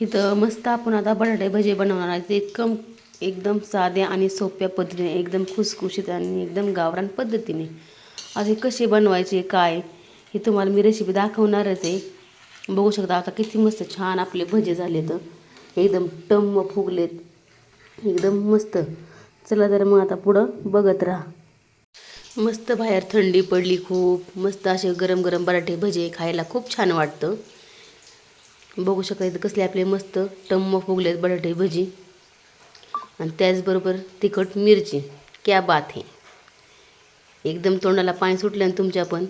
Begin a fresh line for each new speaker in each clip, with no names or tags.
इथं मस्त आपण आता बटाटे भजे बनवणार आहे. ते एकदम एकदम साध्या आणि सोप्या पद्धतीने एकदम खुसखुशीत आणि एकदम गावरान पद्धतीने. आता हे कसे बनवायचे काय हे तुम्हाला मी रेसिपी दाखवणारच आहे. बघू शकता आता किती मस्त छान आपले भजे झाले तर एकदम टम्म फुगलेत. एकदम मस्त. चला तर मग आता पुढं बघत राहा. मस्त बाहेर थंडी पडली खूप. मस्त असे गरम गरम बटाटे भजे खायला खूप छान वाटतं. बघू शकता इथं कसले आपले मस्त टम्म फुगलेत बटाटे भजी. आणि त्याचबरोबर तिखट मिरची. क्या बात हे. एकदम तोंडाला पाणी सुटलं तुमच्या पण.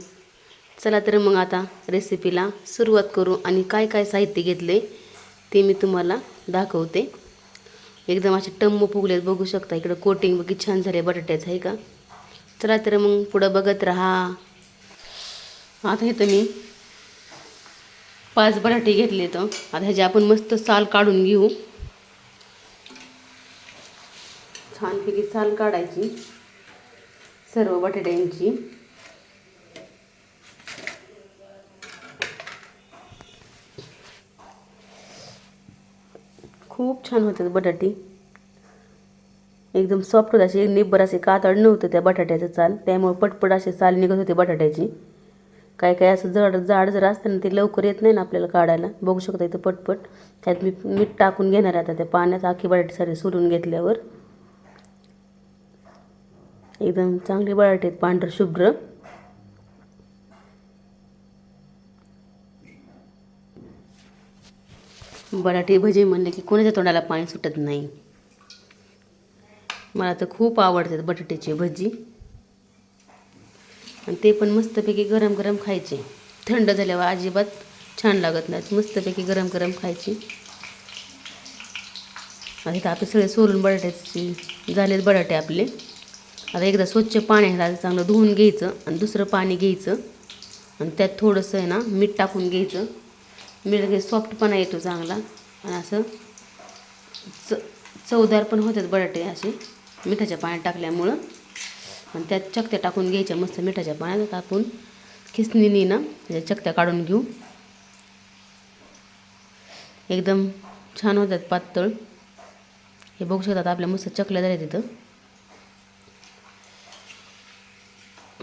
चला तर मग आता रेसिपीला सुरुवात करू आणि काय काय साहित्य घेतले ते मी तुम्हाला दाखवते. एकदम असे टम्म फुगलेत बघू शकता. इकडं कोटिंग बघी छान झाले बटाट्याचं आहे का? चला तर मग पुढं बघत राहा. आता इथं मी पाच बटाटे घेतले तर. आता ह्याचे आपण मस्त साल काढून घेऊ. छानपैकी साल काढायची. सर्व बटाट्यांची. खूप छान होतात बटाटे. एकदम सॉफ्ट होत असे निब्बर असे कातड नव्हतं त्या बटाट्याचं चाल त्यामुळे पटपट असे साल निघत होते बटाट्याची. काय काय असं जड जाड जर असतं ना ते लवकर येत नाही ना आपल्याला काढायला. बघू शकता इथं पटपट. त्यात मी मीठ टाकून घेणार आहे आता त्या पाण्यात. आखी बटाटे सारे सोलून घेतल्यावर. एकदम चांगले बटाटे आहेत पांढर शुभ्र. बटाटे भजे म्हणले की कोणाच्या तोंडाला पाणी सुटत नाही. मला तर खूप आवडतात बटाट्याची भजी. आणि ते पण मस्तपैकी गरम गरम खायचे. थंड झाल्यावर अजिबात छान लागत नाहीत मस्तपैकी गरम गरम खायची. आता इथं आपले सगळे सोलून बटाट्याचे झालेत बटाटे आपले. आता एकदा स्वच्छ पाणी घालायचं चांगलं धुवून घ्यायचं आणि दुसरं पाणी घ्यायचं. आणि त्यात थोडंसं आहे ना मीठ टाकून घ्यायचं. मीठ घे सॉफ्टपणा येतो चांगला. आणि असं च चवदार पण होतात बटाटे असे. मिठाच्या पाण्यात टाकल्यामुळं. आणि त्यात चकत्या टाकून घ्यायच्या मस्त मिठाच्या पाण्यात टाकून खिसणीने ना त्याच्या चकत्या काढून घेऊ. एकदम छान होतात पातळ. हे बघू शकतात आपल्या मस्त चकल्या झाल्या तिथं.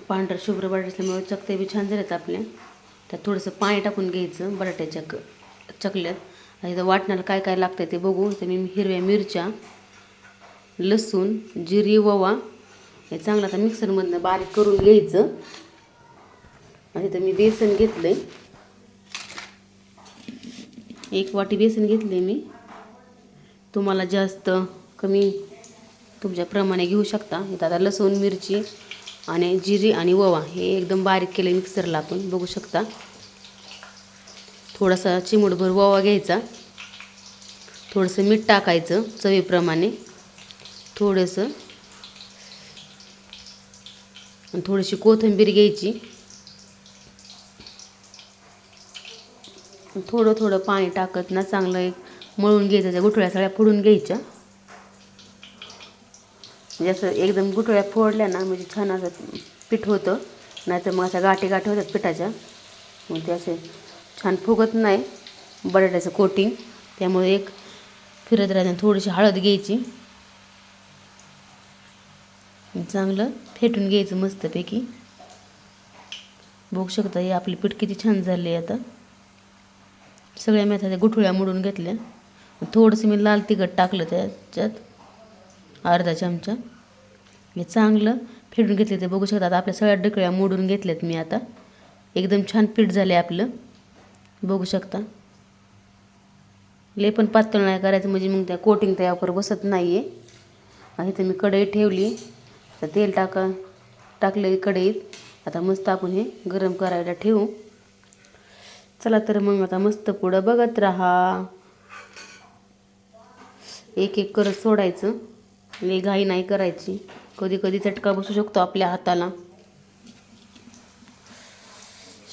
पांढरं शुभ्र बटाटे असल्यामुळे चकत्या बी छान झाल्यात आपल्या. त्यात थोडंसं पाणी टाकून घ्यायचं बटाट्याच्या क चकल्यात. आणि इथं वाटणाला काय काय लागतं ते बघू. तर मी हिरव्या मिरच्या लसूण जिरी ववा हे चांगलं आता मिक्सरमधनं बारीक करून घ्यायचं. आणि तर मी बेसन घेतलं आहे एक वाटी बेसन घेतले मी. तुम्हाला जास्त कमी तुमच्याप्रमाणे घेऊ शकता. इथं आता लसूण मिरची आणि जिरी आणि ओवा हे एकदम बारीक केले मिक्सरला आपण. बघू शकता. थोडासा चिमूटभर ओवा घ्यायचा. थोडंसं मीठ टाकायचं चवीप्रमाणे. थोडंसं आणि थोडीशी कोथिंबीर घ्यायची. थोडं थोडं पाणी टाकत ना चांगलं एक मळून घ्यायचं त्या गुठळ्या सगळ्या फोडून घ्यायच्या. म्हणजे जसं एकदम गुठळ्या फोडल्या ना म्हणजे छान असं पीठ होतं. नाहीतर मग अशा गाठी गाठी होतात पिठाच्या. मग ते असे छान फुगत नाही बटाट्याचं कोटिंग त्यामुळे एक फिरत राहताना थोडीशी हळद घ्यायची. चांगलं फेटून घ्यायचं मस्तपैकी. बघू शकता हे आपली पीठ किती छान झाली आहे आता. सगळ्या मेथ्याच्या गुठळ्या मोडून घेतल्या. थोडंसं मी लाल तिखट टाकलं त्याच्यात. अर्धा चमचा. हे चांगलं फेटून घेतले ते बघू शकता. आता आपल्या सगळ्या डकळ्या मोडून घेतल्यात मी आता. एकदम छान पीठ झाले आपलं. बघू शकता. ले पण पातळ नाही करायचं म्हणजे मग त्या कोटिंग तयार बसत नाही आहे आणि इथं मी कढई ठेवली. तर तेल टाका टाकलं कढईत. आता मस्त आपण हे गरम करायला ठेवू. चला तर मग आता मस्त पुढं बघत राहा. एक एक करत सोडायचं. लई घाई नाही करायची. कधी कधी चटका बसू शकतो आपल्या हाताला.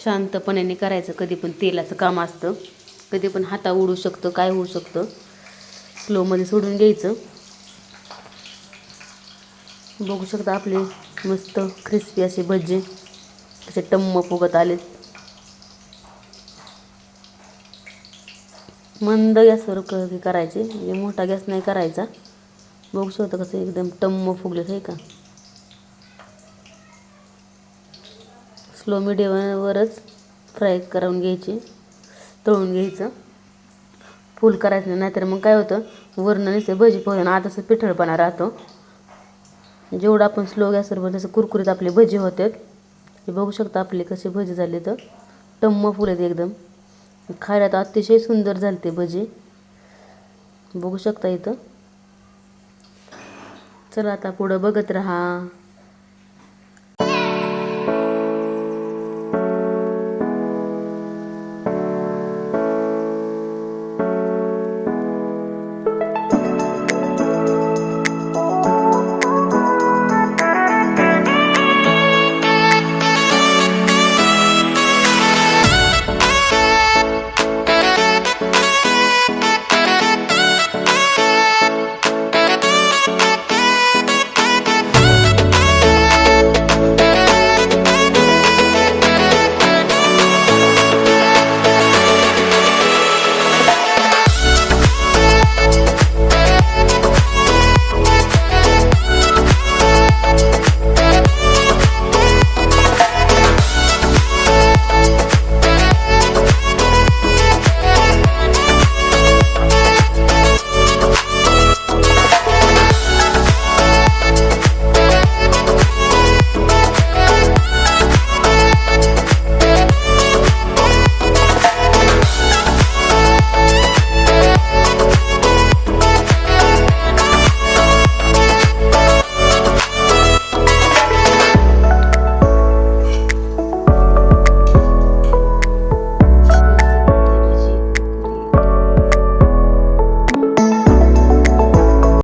शांतपणाने करायचं. कधी पण तेलाचं काम असतं. कधी पण हाता उडू शकतं काय होऊ शकतं. स्लोमध्ये सोडून घ्यायचं. बघू शकता आपले मस्त क्रिस्पी असे भजे असे टम्म फुगत आलेत. मंद गॅसवर हे करायचे म्हणजे मोठा गॅस नाही करायचा. बघू शकता कसं एकदम टम्म फुगले आहे का? स्लो मिडियमवरच फ्राय करून घ्यायचे तळून घ्यायचं. फुल करायचं नाही नाहीतर मग काय होतं वरणं नसते भजी पोहे ना आताचं पिठळपणा राहतो. म्हणजे जेवढं आपण स्लो गॅसवर बनवतो तसं कुरकुरीत आपले भजी होतात हे बघू शकता आपले कसे भजी झाले तर. टम्म फुल आहेत एकदम. खायला तर अतिशय सुंदर झाले ते भजी. बघू शकता इथं. चला आता पुढं बघत राहा.